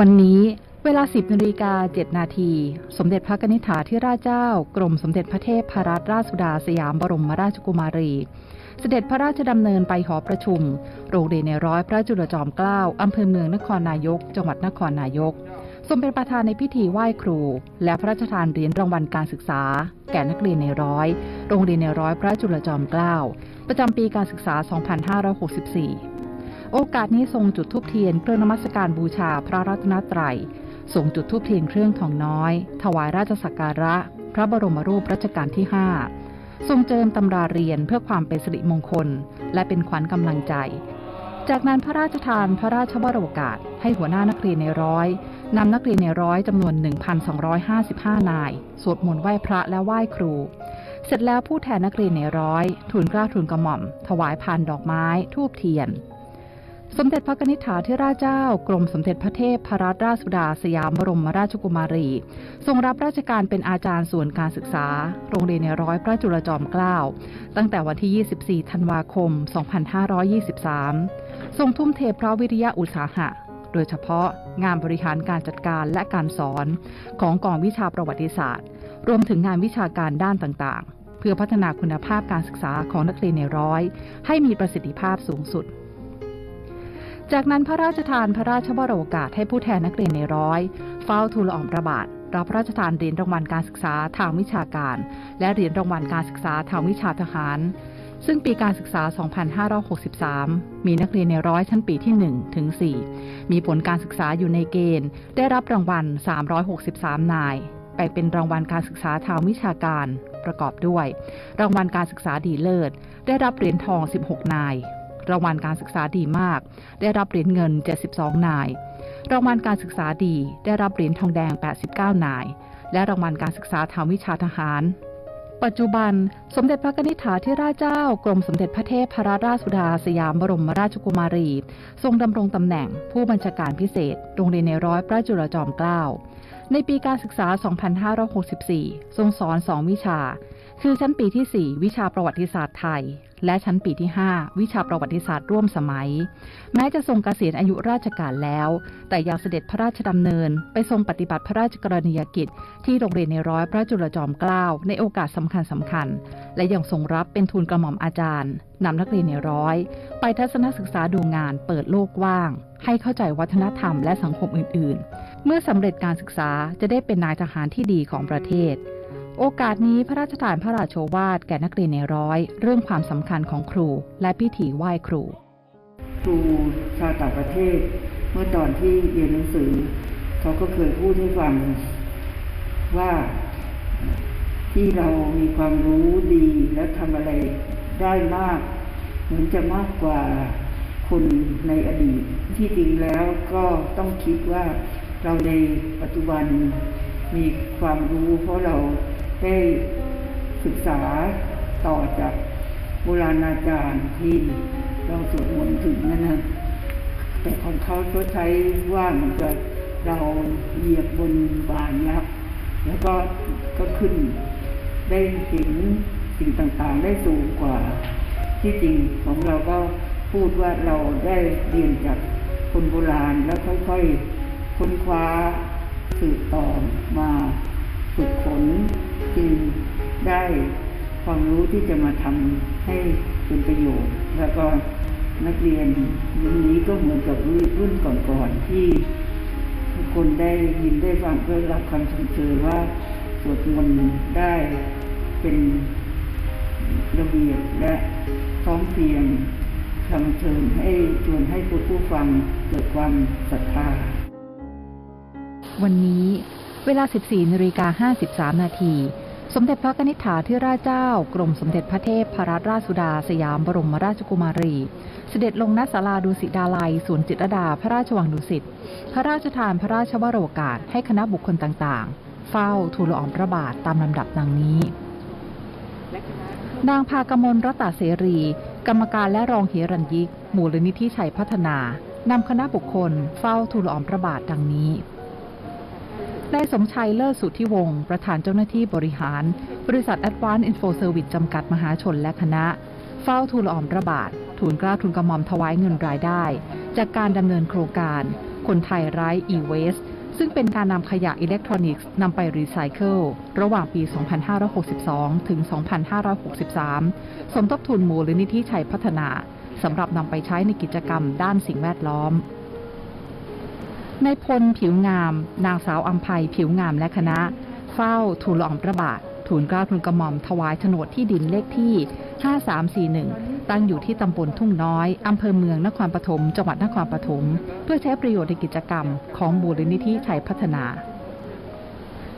วันนี้เวลา 10นาฬิกา7นาที สมเด็จพระนิษฐาธิราชเจ้า กรมสมเด็จพระเทพรัตนราชสุดาสยามบรมราชกุมารี เสด็จพระราชดำเนินไปหอประชุม โรงเรียนในร้อยพระจุลจอมเกล้าอำเภอเมืองนครนายก จังหวัดนครนายกทรงเป็นประธานในพิธีไหว้ครู และพระราชทานเหรียญรางวัลการศึกษา แก่นักเรียนในร้อย โรงเรียนในร้อยพระจุลจอมเกล้าประจำปีการศึกษา 2564 โอกาสนี้ทรงจุดธูปเทียนเครื่องนมัสการบูชาพระรัตนตรัยทรงจุดธูปเทียนเครื่องทองน้อย ถวายราชสักการะ พระบรมรูปรัชกาลที่ 5 ทรงเจิมตำราเรียนเพื่อความเป็นสิริมงคล และเป็นขวัญกำลังใจ จากนั้นพระราชทานพระราชวโรกาส ให้หัวหน้านักเรียนในร้อยนำนักเรียนในร้อยจำนวน 1,255 นาย สวดมนต์ไหว้พระและไหว้ครู เสร็จแล้วผู้แทนนักเรียนในร้อยทูลกล้าทูลกระหม่อม ถวายพานดอกไม้ ทูบเทียน สมเด็จพระนิษฐาธิราชเจ้า กรมสมเด็จพระเทพพรัตนราชสุดาสยามบรมราชกุมารี ทรงรับราชการเป็นอาจารย์ส่วนการศึกษา โรงเรียนในร้อยพระจุลจอมเกล้าตั้งแต่วันที่ 24 ธันวาคม 2523 ทรงทุ่มเทพระวิริยะอุตสาหะ โดยเฉพาะงานบริหารการจัดการและการสอนของกองวิชาประวัติศาสตร์ รวมถึงงานวิชาการด้านต่างๆ เพื่อพัฒนาคุณภาพการศึกษาของนักเรียนในร้อย ให้มีประสิทธิภาพสูงสุด จากนั้นพระราชทานพระราชวโรกาสให้ผู้แทนนักเรียนในร้อย เฝ้าทูลละอองพระบาทรับพระราชทานเหรียญรางวัลการศึกษาทางวิชาการ และเหรียญรางวัลการศึกษาทางวิชาทหาร ซึ่งปีการศึกษา 2563 มีนักเรียนในร้อยชั้นปีที่ 1 ถึง 4 มีผลการศึกษาอยู่ในเกณฑ์ ได้รับรางวัล 363 นายแบ่งเป็นรางวัลการศึกษาทางวิชาการประกอบด้วย รางวัลการศึกษาดีเลิศ ได้รับเหรียญทอง 16 นาย รางวัลการศึกษาดีมาก ได้รับเหรียญเงิน 72 นาย รางวัลการศึกษาดี ได้รับเหรียญทองแดง 89 นาย และรางวัลการศึกษาทางวิชาทหาร ปัจจุบัน สมเด็จพระนิษฐาธิราชเจ้ากรมสมเด็จพระเทพพระราชสุดาสยามบรมราชกุมารี ทรงดำรงตำแหน่งผู้บัญชาการพิเศษ โรงเรียนในร้อยพระจุลจอมเกล้าในปีการศึกษา 2564 ทรงสอน 2 วิชา คือชั้นปีที่ 4 วิชาประวัติศาสตร์ไทย และชั้นปีที่ 5 วิชาประวัติศาสตร์ร่วมสมัย แม้จะทรงเกษียณอายุราชการแล้ว แต่ยังเสด็จพระราชดำเนิน ไปทรงปฏิบัติพระราชกรณียกิจ ที่โรงเรียนในร้อยพระจุลจอมเกล้าในโอกาสสำคัญสำคัญ และยังทรงรับเป็นทูลกระหม่อมอาจารย์นำนักเรียนในร้อย ไปทัศนศึกษาดูงานเปิดโลกกว้าง ให้เข้าใจวัฒนธรรมและสังคมอื่น ๆ เมื่อสำเร็จการศึกษาจะได้เป็นนายทหารที่ดีของประเทศ โอกาสนี้พระราชทานพระราชโชวาทแก่นักเรียนในร้อย เรื่องความสำคัญของครูและพิธีไหว้ครู ครูชาวต่างประเทศ เมื่อตอนที่เรียนหนังสือ เขาก็เคยพูดให้ฟังว่าที่เรามีความรู้ดีและทำอะไรได้มาก เหมือนจะมากกว่าคนในอดีต ที่จริงแล้วก็ต้องคิดว่าเราในปัจจุบันมีความรู้เพราะเรา ได้ศึกษาต่อจากโบราณอาจารย์ที่เราสวดมนต์ถึงนั่นนะแต่ของเขาเขาใช้ว่าเหมือนกับเราเหยียบบนบานยักษ์แล้วก็ก็ขึ้นได้เห็นสิ่งต่างๆ ได้สูงกว่า ที่จริงของเราก็พูดว่าเราได้เรียนจากคนโบราณแล้วค่อยๆค้นคว้าสืบต่อมาฝึกฝน จึงได้ความรู้ที่จะมาทำให้เป็นประโยชน์ แล้วก็นักเรียนรุ่นนี้ก็เหมือนกับรุ่นก่อนๆที่ทุกคนได้ยินได้ฟังได้รับคำชมเชยว่าสวดมนต์ได้เป็นระเบียบและพร้อมเพรียงคำเชิญให้ชวนให้ผู้ผู้ฟังเกิดความศรัทธา วันนี้เวลา 14นาฬิกา53นาที สมเด็จพระนิษฐาธิราชเจ้า กรมสมเด็จพระเทพพรัตนราชสุดาสยามบรมราชกุมารี เสด็จลงณศาลาดุสิตดาลัยสวนจิตรดาพระราชวังดุสิต พระราชทานพระราชวโรกาสให้คณะบุคคลต่างๆ เฝ้าทูลละอองพระบาทตามลำดับดังนี้ นางพากมลรัตนเสรี กรรมการและรองเฮรัญยิกมูลนิธิชัยพัฒนานำคณะบุคคลเฝ้าทูลละอองพระบาทดังนี้ นายสมชัยเลิศสุทธิวงศ์ประธานเจ้าหน้าที่บริหาร บริษัท Advanced Info Service จำกัดมหาชนและคณะ เฝ้าทูลอองพระบาททูลกล้าทูลกระหม่อมถวายเงินรายได้ จากการดำเนินโครงการ คนไทยไร้ e-waste ซึ่งเป็นการนำขยะอิเล็กทรอนิกส์นำไปรีไซเคิลระหว่างปี 2562 ถึง 2563 สมทบทุนมูลนิธิชัยพัฒนาสำหรับนำไปใช้ในกิจกรรมด้านสิ่งแวดล้อม ในพลผิวงาม นางสาวอัมภัยผิวงามและคณะ เฝ้าทูลละอองพระบาททูลเกล้าทูลกระหม่อมถวายโฉนดที่ดินเลขที่ 5341 ตั้งอยู่ที่ตำบลทุ่งน้อย อำเภอเมืองนครปฐม จังหวัดนครปฐม เพื่อใช้ประโยชน์ในกิจกรรมของมูลนิธิชัยพัฒนา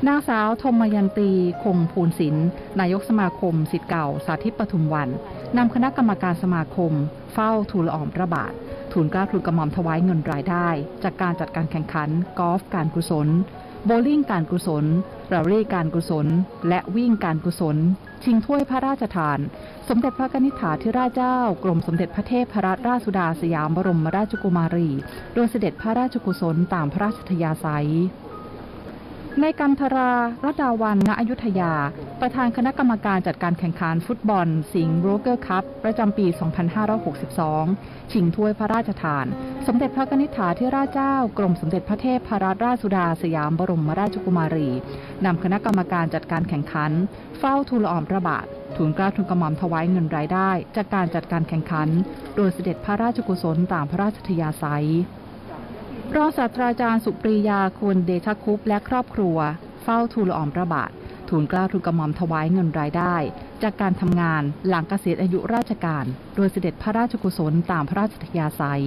นางสาวธมยันตี คงภูลศิลป์นายกสมาคมสิทธิ์เก่า สาธิตปทุมวัน นำคณะกรรมการสมาคม เฝ้าทูลละอองพระบาท ทูลเกล้าทูลกระหม่อมถวายเงินรายได้ จากการจัดการแข่งขันกอล์ฟการกุศล โบลิ่งการกุศลรารี่การกุศล และวิ่งการกุศล ชิงถ้วยพระราชทาน สมเด็จพระกนิษฐาธิราชเจ้า กรมสมเด็จพระเทพรัตนราชสุดาสยามบรมราชกุมารี โดยเสด็จพระราชกุศลตามพระราชทยาศัย ในกันทรารัดาวันณอยุธยา ประธานคณะกรรมการจัดการแข่งขันฟุตบอล สิงห์โบรกเกอร์คัพประจำปี 2562 ชิงถ้วยพระราชทาน สมเด็จพระนิษฐาธิราชเจ้า กรมสมเด็จพระเทพรัตนราชสุดาสยามบรมราชกุมารี นำคณะกรรมการจัดการแข่งขัน เฝ้าทูลอองพระบาททูลกล้าทูลกระหม่อมถวายเงินรายได้ จากการจัดการแข่งขัน โดยเสด็จพระราชกุศลตามพระราชทยาศัย รองศาสตราจารย์สุปรียาควรเดชคุปและครอบครัว เฝ้าทูลอองพระบาททูลกล้าทูลกระหม่อมถวายเงินรายได้ จากการทำงานหลังเกษียณอายุราชการ โดยเสด็จพระราชกุศลตามพระราชทยาศัย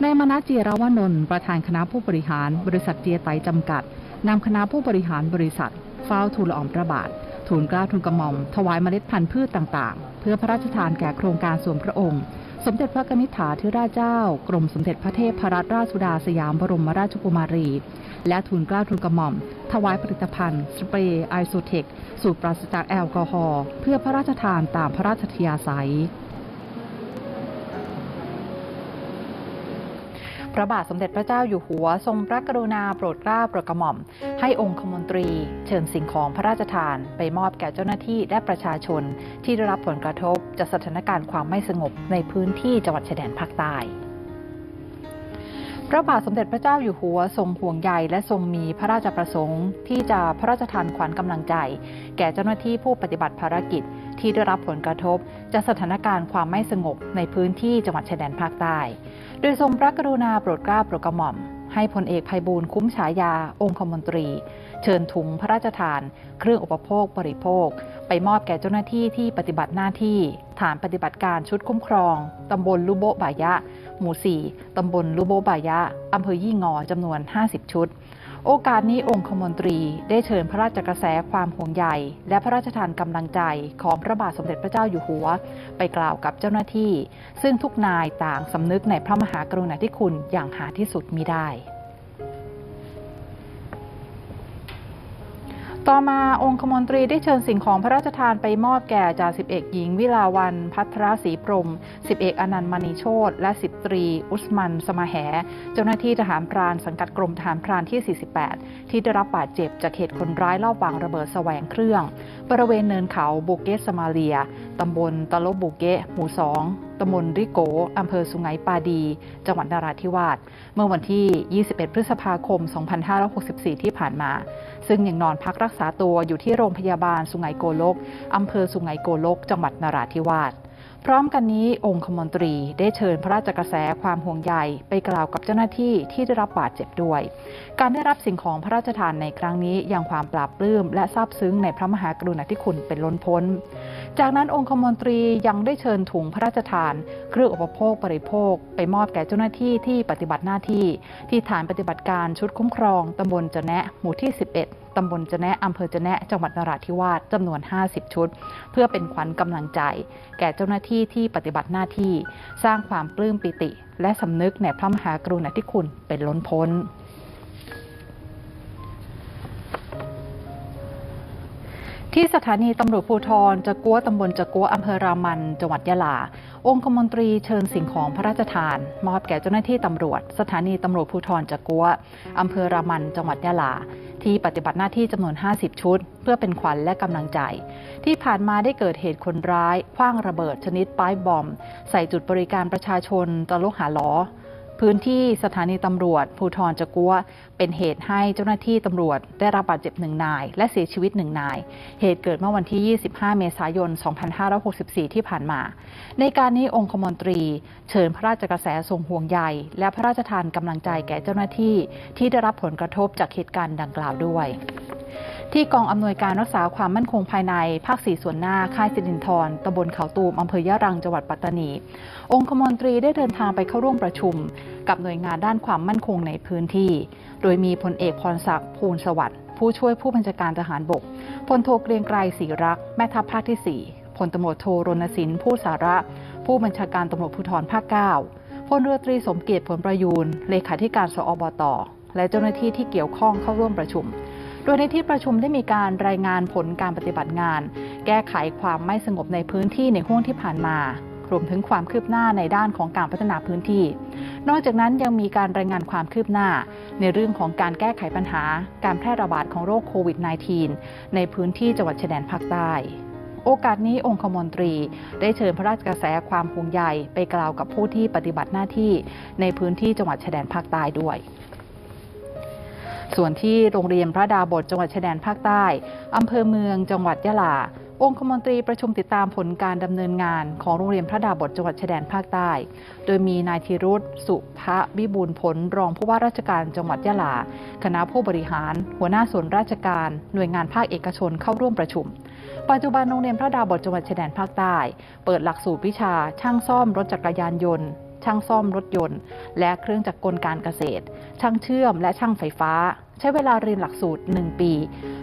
ในมณเจียรวนนท์ประธานคณะผู้บริหารบริษัทเจียไตจำกัดนำคณะผู้บริหารบริษัท เฝ้าทูลอองพระบาททูลกล้าทูลกระหม่อมถวายเมล็ดพันธุ์พืชต่างๆ เพื่อพระราชทานแก่โครงการส่วนพระองค์ สมเด็จพระกนิษฐาธิราชเจ้า กรมสมเด็จพระเทพรัตนราชสุดาสยามบรมราชกุมารี และทูลกล้าทุนกระหม่อม ถวายผลิตภัณฑ์ สเปรย์ไอโซเทค สูตรปราศจากแอลกอฮอล์เพื่อพระราชทานตามพระราชทยาศัย พระบาทสมเด็จพระเจ้าอยู่หัว ทรงพระกรุณาโปรดเกล้าโปรดกระหม่อม ให้องคมนตรี เชิญสิ่งของพระราชทาน ไปมอบแก่เจ้าหน้าที่และประชาชน ที่ได้รับผลกระทบจากสถานการณ์ความไม่สงบในพื้นที่จังหวัดชายแดนภาคใต้พระบาทสมเด็จพระเจ้าอยู่หัวทรงห่วงใยและทรงมีพระราชประสงค์ ที่จะพระราชทานขวัญกำลังใจ แก่เจ้าหน้าที่ผู้ปฏิบัติภารกิจที่ได้รับผลกระทบ จากสถานการณ์ความไม่สงบในพื้นที่จังหวัดชายแดนภาคใต้ โดยทรงพระกรุณาโปรดเกล้าโปรดกระหม่อม ให้พลเอกภัยบูลคุ้มฉายา องคมนตรี เชิญถุงพระราชทาน เครื่องอุปโภคบริโภค ไปมอบแก่เจ้าหน้าที่ที่ปฏิบัติหน้าที่ ฐานปฏิบัติการชุดคุ้มครอง ตำบลลุโบบายะ หมู่ 4 ตำบลลุโบบายะ อำเภอยี่งอจำนวน 50 ชุด โอกาสนี้องคมนตรีได้เชิญพระราชกระแสความห่วงใยและพระราชทานกำลังใจของพระบาทสมเด็จพระเจ้าอยู่หัว ไปกล่าวกับเจ้าหน้าที่ ซึ่งทุกนายต่างสำนึกในพระมหากรุณาธิคุณอย่างหาที่สุดมิได้ ต่อมาองคมนตรีได้เชิญสิ่งของพระราชทานไปมอบแก่จ่าสิบเอกหญิง วิลาวัน พัทรศรีพรมสิบเอกอนันต์มณีโชตและสิบตรี อุสมัน สมาแห เจ้าหน้าที่ทหารพรานสังกัดกรมทหารพรานที่ 48 ที่ได้รับบาดเจ็บจากเหตุคนร้ายลอบวางระเบิดแสวงเครื่อง บริเวณเนินเขาโบเกสมาเลียตำบลตะโลบุเกะหมู่2ตำบลริโก อำเภอสุไหงปาดี จังหวัดนราธิวาส เมื่อวันที่ 21 พฤษภาคม 2564 ที่ผ่านมา ซึ่งยังนอนพักรักษาตัวอยู่ที่โรงพยาบาลสุไหงโกลกอำเภอสุไหงโกลก จังหวัดนราธิวาสพร้อมกันนี้องคมนตรีได้เชิญพระราชกระแสความห่วงใยไปกล่าวกับเจ้าหน้าที่ที่ได้รับบาดเจ็บด้วย การได้รับสิ่งของพระราชทานในครั้งนี้ยังความปราบปลื้มและซาบซึ้งในพระมหากรุณาธิคุณเป็นล้นพ้น จากนั้นองคมนตรียังได้เชิญถุงพระราชทาน เครื่องอุปโภคบริโภค ไปมอบแก่เจ้าหน้าที่ที่ปฏิบัติหน้าที่ ที่ฐานปฏิบัติการชุดคุ้มครองตำบลจะแนะหมู่ที่ 11ตำบลจะแนะอำเภอจะแนะจังหวัดนราธิวาสจำนวน 50 ชุด เพื่อเป็นขวัญกำลังใจ แก่เจ้าหน้าที่ที่ปฏิบัติหน้าที่ สร้างความปลื้มปิติ และสำนึกในพระมหากรุณาธิคุณเป็นล้นพ้น ที่สถานีตำรวจภูธรจะกัวตำบลจะกัวอำเภอรามัน จังหวัดยะลา องคมนตรีเชิญสิ่งของพระราชทาน มอบแก่เจ้าหน้าที่ตำรวจ สถานีตำรวจภูธรจะกัวอำเภอรามัน จังหวัดยะลา ที่ปฏิบัติหน้าที่จำนวน 50 ชุด เพื่อเป็นขวัญและกำลังใจ ที่ผ่านมาได้เกิดเหตุคนร้ายคว้างระเบิดชนิดป้ายบอม ใส่จุดบริการประชาชนตะลุหาล้อ พื้นที่สถานีตำรวจ ภูทรจะกัวเป็นเหตุให้เจ้าหน้าที่ตำรวจได้รับบาดเจ็บหนึ่งนาย และเสียชีวิตหนึ่งนาย เหตุเกิดเมื่อวันที่ 25 เมษายน 2564 ที่ผ่านมา ในการนี้องคมนตรีเชิญพระราชกระแสทรงห่วงใยและพระราชทานกำลังใจแก่เจ้าหน้าที่ที่ได้รับผลกระทบจากเหตุการณ์ดังกล่าวด้วย ที่กองอำนวยการรักษาความมั่นคงภายในภาคสี่ส่วนหน้า ค่ายสิรินทรตำบลเขาตูมอำเภอยะรังจังหวัดปัตตานี องคมนตรีได้เดินทางไปเข้าร่วมประชุม กับหน่วยงานด้านความมั่นคงในพื้นที่ โดยมีพลเอกพรศักดิ์ภูลสวัสดิ์ผู้ช่วยผู้บัญชาการทหารบกพลโทเกรียงไกรศรีรักษ์แม่ทัพภาคที่ 4พลตำรวจโทรณสินผู้สาระ ผู้บัญชาการตำรวจภูธรภาค 9พลเรือตรีสมเกียรติผลประยูนเลขาธิการสอบตและเจ้าหน้าที่ที่เกี่ยวข้องเข้าร่วมประชุม โดยในที่ประชุมได้มีการรายงานผลการปฏิบัติงาน แก้ไขความไม่สงบในพื้นที่ในห่วงที่ผ่านมารวมถึงความคืบหน้าในด้านของการพัฒนาพื้นที่ นอกจากนั้นยังมีการรายงานความคืบหน้า ในเรื่องของการแก้ไขปัญหา การแพร่ระบาดของโรคโควิด -19 ในพื้นที่จังหวัดชายแดนภาคใต้ โอกาสนี้องคมนตรี ได้เชิญพระราชกระแสความห่วงใยไปกล่าวกับผู้ที่ปฏิบัติหน้าที่ ในพื้นที่จังหวัดชายแดนภาคใต้ด้วย ส่วนที่โรงเรียนพระดาบทจังหวัดชายแดนภาคใต้อำเภอเมืองจังหวัดยะลา องคมนตรีประชุมติดตามผลการดำเนินงานของโรงเรียนพระดาบทจังหวัดชายแดนภาคใต้ โดยมีนายธีรุธสุภวิบูลผลรองผู้ว่าราชการจังหวัดยะลา คณะผู้บริหาร หัวหน้าส่วนราชการ หน่วยงานภาคเอกชนเข้าร่วมประชุม ปัจจุบันโรงเรียนพระดาบทจังหวัดชายแดนภาคใต้ เปิดหลักสูตรวิชาช่างซ่อมรถจักรยานยนต์ ช่างซ่อมรถยนต์ และเครื่องจักรกลการเกษตร ช่างเชื่อมและช่างไฟฟ้า ใช้เวลาเรียนหลักสูตร 1 ปี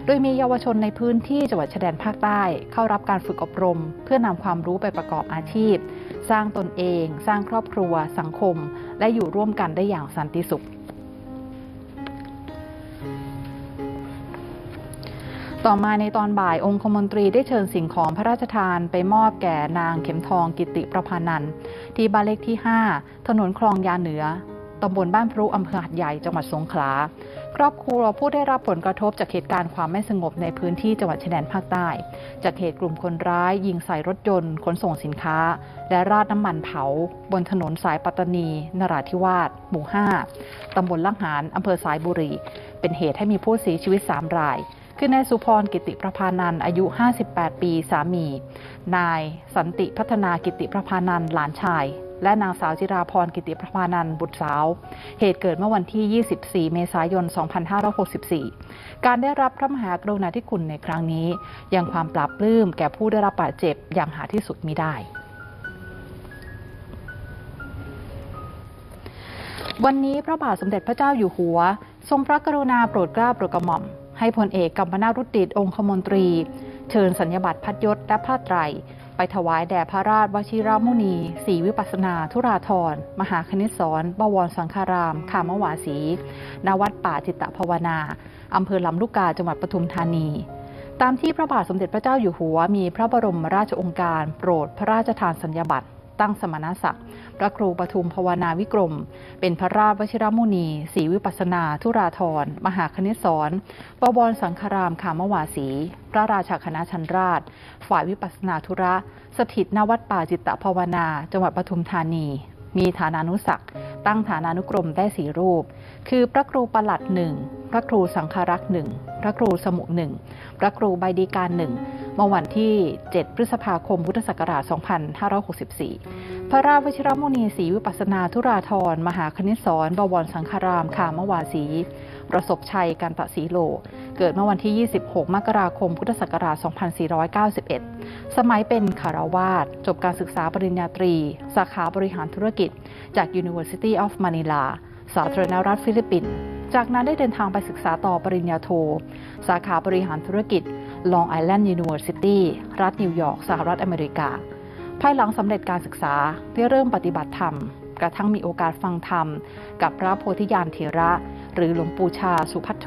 โดยมีเยาวชนในพื้นที่จังหวัดชายแดนภาคใต้ เข้ารับการฝึกอบรม เพื่อนำความรู้ไปประกอบอาชีพ สร้างตนเอง สร้างครอบครัว สังคม และอยู่ร่วมกันได้อย่างสันติสุข ต่อมาในตอนบ่ายองคมนตรีได้เชิญสิ่งของพระราชทานไปมอบแก่นางเข็มทองกิติประพานันที่บ้านเลขที่ 5 ถนนคลองยาเหนือตำบลบ้านพรุอำเภอหัดใหญ่จังหวัดสงขลา ครอบครัวผู้ได้รับผลกระทบจากเหตุการณ์ความไม่สงบในพื้นที่จังหวัดชายแดนภาคใต้ จากเหตุกลุ่มคนร้ายยิงใส่รถยนต์ขนส่งสินค้า และราดน้ำมันเผา บนถนนสายปัตตานี นราธิวาส หมู่ 5ตำบลลังหารอำเภอสายบุรี เป็นเหตุให้มีผู้เสียชีวิต 3 ราย คือนายสุพรกิติประพานันอายุ 58 ปีสามี นายสันติพัฒนากิติประพานันหลานชาย และนางสาวจิราพรกิติประพานันบุตรสาว เหตุเกิดเมื่อวันที่ 24 เมษายน 2564 การได้รับพระมหากรุณาธิคุณในครั้งนี้ ยังความปราบปลื้มแก่ผู้ได้รับบาดเจ็บอย่างหาที่สุดมิได้วันนี้พระบาทสมเด็จพระเจ้าอยู่หัว ทรงพระกรุณาโปรดเกล้าโปรดกระหม่อม ให้พลเอกกัมปนาตรุติดองคมนตรี เชิญสัญญบัตรพัดยศและผ้าไตร ไปถวายแด่พระราชวชิรามุนีศรีวิปัสนา ธุราธร มหาคณิตศรบวรสังฆาราม ขามวาสีณวัดป่าจิตตภาวนาอำเภอลำลูกกาจังหวัดปทุมธานีตามที่พระบาทสมเด็จพระเจ้าอยู่หัวมีพระบรมราชองค์การ โปรดพระราชทานสัญญบัตรตั้งสมณศักดิ์ พระครูปทุมภาวนาวิกรม เป็นพระราชวชิรมุนีศรีวิปัสนา ธุราธร มหาคณิตศรบวรสังฆรามขามวาสี พระราชาคณะชันราช ฝ่ายวิปัสนาธุระ สถิตณวัดป่าจิตตภาวนา จังหวัดปทุมธานี มีฐานานุศักดิ์ตั้งฐานานุกรมได้สีรูป คือพระครูประหลัดหนึ่งพระครูสังฆรักษ์หนึ่งพระครูสมุหนึ่งพระครูใบดีการหนึ่ง มื่อวันที่ 7 พฤษภาคม พุทธศักราช 2564 พระราชวชิรมุนีศรีวิปัสนาธุราธร มหาคณิตศรบวรสังฆรามขามวาสี ประสบชัยกันตะสีโล เกิดเมื่อวันที่ 26 มกราคม พุทธศักราช 2491 สมัยเป็นคารวาสจบการศึกษาปริญญาตรี สาขาบริหารธุรกิจ จาก University of Manila สาธารณรัฐฟิลิปปินส์ จากนั้นได้เดินทางไปศึกษาต่อปริญญาโท สาขาบริหารธุรกิจ Long Island University รัฐนิวยอร์กสหรัฐอเมริกา ภายหลังสำเร็จการศึกษาได้เริ่มปฏิบัติธรรม กระทั่งมีโอกาสฟังธรรม กับพระโพธิญาณเถระ หรือหลวงปู่ชาสุพัทโท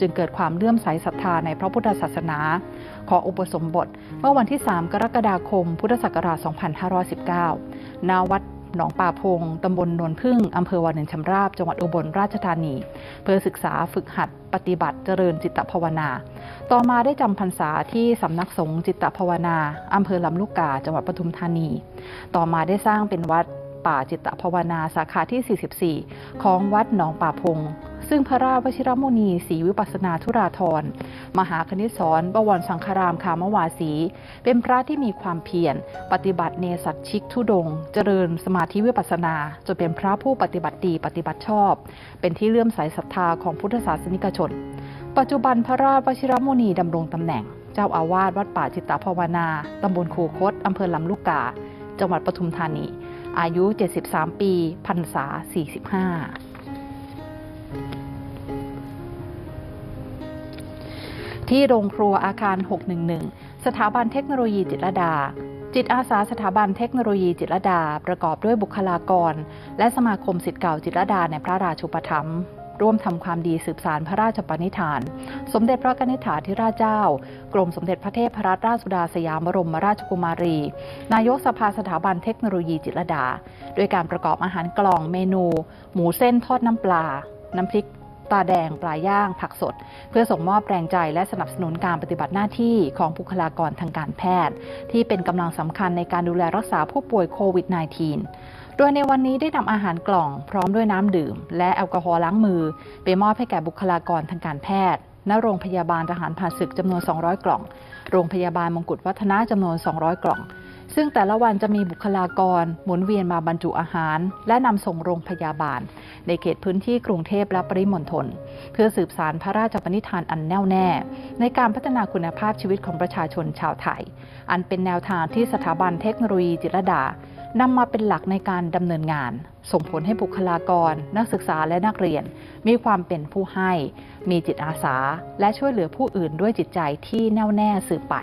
จึงเกิดความเลื่อมใสศรัทธาในพระพุทธศาสนา ขออุปสมบท เมื่อวันที่ 3 กรกฎาคม พุทธศักราช 2519 ณ วัด หนองป่าพงตำบลนนพึ่งอำเภอวานินชำราบ จังหวัดอุบลราชธานี เพื่อศึกษาฝึกหัดปฏิบัติเจริญจิตภาวนา ต่อมาได้จำพรรษาที่สำนักสงฆ์จิตภาวนาอำเภอลำลูกกา จังหวัดปทุมธานี ต่อมาได้สร้างเป็นวัดป่าจิตตภาวนาสาขาที่ 44 ของวัดหนองป่าพง ซึ่งพระราชวชิรมุนีศรีวิปัสนาธุราธรมหาคณิตศรบวรสังฆรามคามวาสี เป็นพระที่มีความเพียรปฏิบัติเนสัตชิกทุดง เจริญสมาธิวิปัสสนาจนเป็นพระผู้ปฏิบัติดีปฏิบัติชอบ เป็นที่เลื่อมใสศรัทธาของพุทธศาสนิกชน ปัจจุบันพระราชวชิรมุนีดำรงตำแหน่ง เจ้าอาวาสวัดป่าจิตตภาวนาตำบลคูคตอำเภอลำลูกกา จังหวัดปทุมธานี อายุ 73 ปีพรรษา 45 ที่โรงครัวอาคาร 611 สถาบันเทคโนโลยีจิตรดา จิตอาสาสถาบันเทคโนโลยีจิตรดา ประกอบด้วยบุคลากร และสมาคมสิทธิ์เก่าจิตรดาในพระราชูปถัมภ์ร่วมทำความดีสืบสารพระราชปณิธาน สมเด็จพระกนิษฐาธิราชเจ้า กรมสมเด็จพระเทพรัตนราชสุดาสยามบรมราชกุมารี นายกสภาสถาบันเทคโนโลยีจิตรดา โดยการประกอบอาหารกล่องเมนู หมูเส้นทอดน้ำปลา น้ำพริกตาแดงปลาย่าง ผักสด เพื่อส่งมอบแรงใจและสนับสนุนการปฏิบัติหน้าที่ของบุคลากรทางการแพทย์ ที่เป็นกำลังสำคัญในการดูแลรักษาผู้ป่วยโควิด -19 โดยในวันนี้ได้นำอาหารกล่องพร้อมด้วยน้ำดื่ม และแอลกอฮอล์ล้างมือ ไปมอบให้แก่บุคลากรทางการแพทย์ณโรงพยาบาลทหารผ่านศึกจำนวน 200 กล่อง โรงพยาบาลมงกุฎวัฒนะจำนวน 200 กล่อง ซึ่งแต่ละวันจะมีบุคลากร หมุนเวียนมาบรรจุอาหาร และนำส่งโรงพยาบาล ในเขตพื้นที่กรุงเทพและปริมณฑลเพื่อสืบสารพระราชปณิธานอันแน่วแน่ ในการพัฒนาคุณภาพชีวิตของประชาชนชาวไทย อันเป็นแนวทางที่สถาบันเทคโนโลยีจิตรดานำมาเป็นหลักในการดำเนินงาน ส่งผลให้บุคลากร นักศึกษาและนักเรียน มีความเป็นผู้ให้ มีจิตอาสา และช่วยเหลือผู้อื่นด้วยจิตใจที่แน่วแน่สืบไป